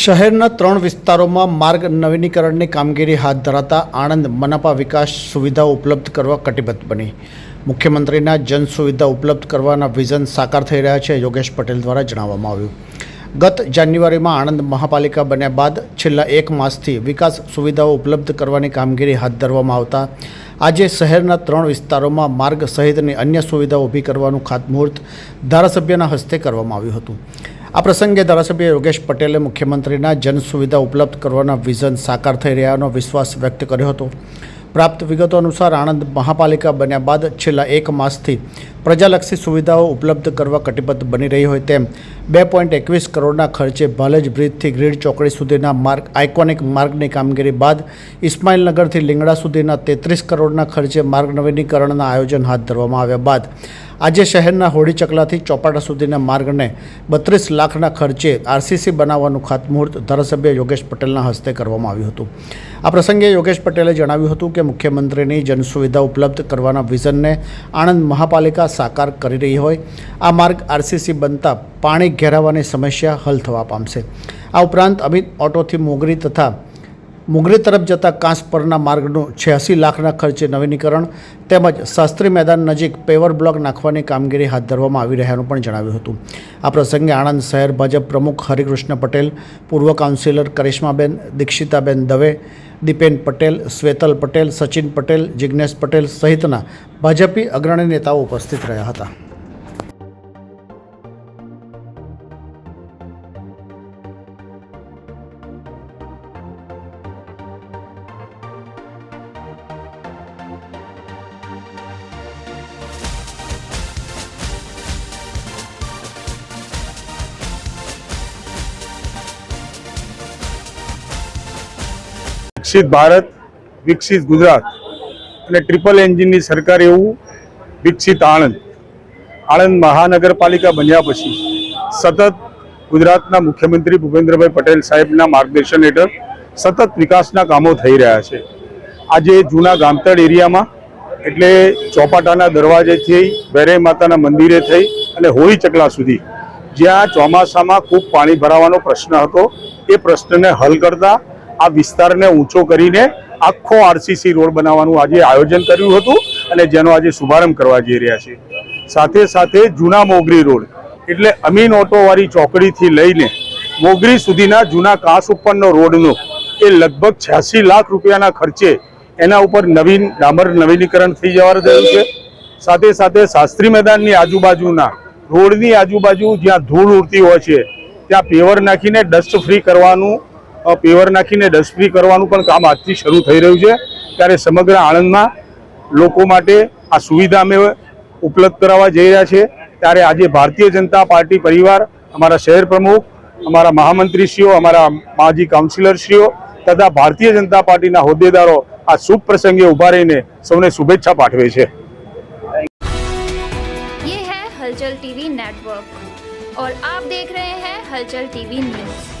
શહેરના ત્રણ વિસ્તારોમાં માર્ગ નવીનીકરણની કામગીરી હાથ ધરાતા આણંદ મનપા વિકાસ સુવિધાઓ ઉપલબ્ધ કરવા કટિબદ્ધ બની. મુખ્યમંત્રીના જન સુવિધા ઉપલબ્ધ કરવાના વિઝન સાકાર થઈ રહ્યા છે, યોગેશ પટેલ દ્વારા જણાવવામાં આવ્યું. ગત જાન્યુઆરીમાં આણંદ મહાપાલિકા બન્યા બાદ છેલ્લા એક માસથી વિકાસ સુવિધાઓ ઉપલબ્ધ કરવાની કામગીરી હાથ ધરવામાં આવતા આજે શહેરના ત્રણ વિસ્તારોમાં માર્ગ સહિતની અન્ય સુવિધાઓ ઊભી કરવાનું ખાતમુહૂર્ત ધારાસભ્યના હસ્તે કરવામાં આવ્યું હતું. આ પ્રસંગે ધારાસભ્ય યોગેશ પટેલે મુખ્યમંત્રીના જન સુવિધા ઉપલબ્ધ કરવાના વિઝન સાકાર થઈ રહ્યાનો વિશ્વાસ વ્યક્ત કર્યો હતો. પ્રાપ્ત વિગતો અનુસાર આણંદ મહાપાલિકા બન્યા બાદ છેલ્લા એક માસથી પ્રજાલક્ષી સુવિધાઓ ઉપલબ્ધ કરવા કટિબદ્ધ બની રહી હોય તેમ બે પોઈન્ટ એકવીસ કરોડના ખર્ચે ભાલેજ બ્રિજથી ગ્રીડ ચોકડી સુધીના માર્ગ, આઇકોનિક માર્ગની કામગીરી બાદ ઇસ્માઇલનગરથી લીંગડા સુધીના તેત્રીસ કરોડના ખર્ચે માર્ગ નવીનીકરણના આયોજન હાથ ધરવામાં આવ્યા બાદ આજે શહેરના હોડી ચકલાથી ચોપાટા સુધીના માર્ગને બત્રીસ લાખના ખર્ચે આરસીસી બનાવવાનું ખાતમુહૂર્ત ધારાસભ્ય યોગેશ પટેલના હસ્તે કરવામાં આવ્યું હતું. આ પ્રસંગે યોગેશ પટેલે જણાવ્યું હતું કે મુખ્યમંત્રીની જનસુવિધા ઉપલબ્ધ કરવાના વિઝનને આણંદ મહાપાલિકા સાકાર કરી રહી હોય. આ માર્ગ આરસીસી બનતા પાણી ઘેરાવાની સમસ્યા હલ થવા પામશે. આ ઉપરાંત અમિત ઓટોથી મોગરી તથા મુગરી તરફ જતા કાંસ પરના માર્ગનું છ્યાસી લાખના ખર્ચે નવીનીકરણ તેમજ શાસ્ત્રી મેદાન નજીક પેવર બ્લોક નાખવાની કામગીરી હાથ ધરવામાં આવી રહ્યાનું પણ જણાવ્યું હતું. આ પ્રસંગે આણંદ શહેર ભાજપ પ્રમુખ હરિકૃષ્ણ પટેલ, પૂર્વ કાઉન્સિલર કરિશ્માબેન, દીક્ષિતાબેન દવે, દીપેન પટેલ, શ્વેતલ પટેલ, સચિન પટેલ જિજ્ઞેશ પટેલ સહિતના ભાજપી અગ્રણી નેતાઓ ઉપસ્થિત રહ્યા હતા. વિકસિત ભારત, વિકસિત ગુજરાત અને ટ્રિપલ એન્જિનની સરકાર એવું વિકસિત આણંદ. આણંદ મહાનગરપાલિકા બન્યા પછી સતત ગુજરાતના મુખ્યમંત્રી ભૂપેન્દ્રભાઈ પટેલ સાહેબના માર્ગદર્શન હેઠળ સતત વિકાસના કામો થઈ રહ્યા છે. આજે જૂના ગામતળ એરિયામાં, એટલે ચોપાટાના દરવાજેથી વેરે માતાના મંદિરે થઈ અને હોળી ચકલા સુધી જ્યાં ચોમાસામાં ખૂબ પાણી ભરાવાનો પ્રશ્ન હતો, એ પ્રશ્નને હલ કરતા આ વિસ્તારને ઊંચો કરીને આખો આરસીસી રોડ બનાવવાનું આજે આયોજન કર્યું હતું અને જેનો આજે શુભારંભ કરવા જઈ રહ્યા છે સાથે સાથે જૂના મોગરી રોડ, એટલે અમીન ઓટોવાળી ચોકડીથી લઈને મોગરી સુધીના જૂના કાંસ ઉપરનો રોડનો એ લગભગ છ્યાસી લાખ રૂપિયાના ખર્ચે એના ઉપર નવીન ડામર નવીનીકરણ થઈ જવા રહ્યું છે. સાથે સાથે શાસ્ત્રી મેદાનની આજુબાજુના રોડની આજુબાજુ જ્યાં ધૂળ ઉડતી હોય છે, ત્યાં પેવર નાખીને ડસ્ટ ફ્રી કરવાનું પેવર નાખીને ડસ્ટ ફ્રી કરવાનું પણ કામ આજથી શરૂ થઈ રહ્યું છે ત્યારે સમગ્ર આણંદમાં લોકો માટે આ સુવિધા અમે ઉપલબ્ધ કરાવવા જઈ રહ્યા છે ત્યારે આજે ભારતીય જનતા પાર્ટી પરિવાર અમારા શહેર પ્રમુખ અમારા મહામંત્રીશ્રીઓ અમારા માજી કાઉન્સિલરશ્રીઓ તથા ભારતીય જનતા પાર્ટીના હોદ્દેદારો આ શુભ પ્રસંગે ઉભા રહીને સૌને શુભેચ્છા પાઠવે છે ये है हलचल टीवी नेटवर्क और आप देख रहे हैं हलचल टीवी न्यूज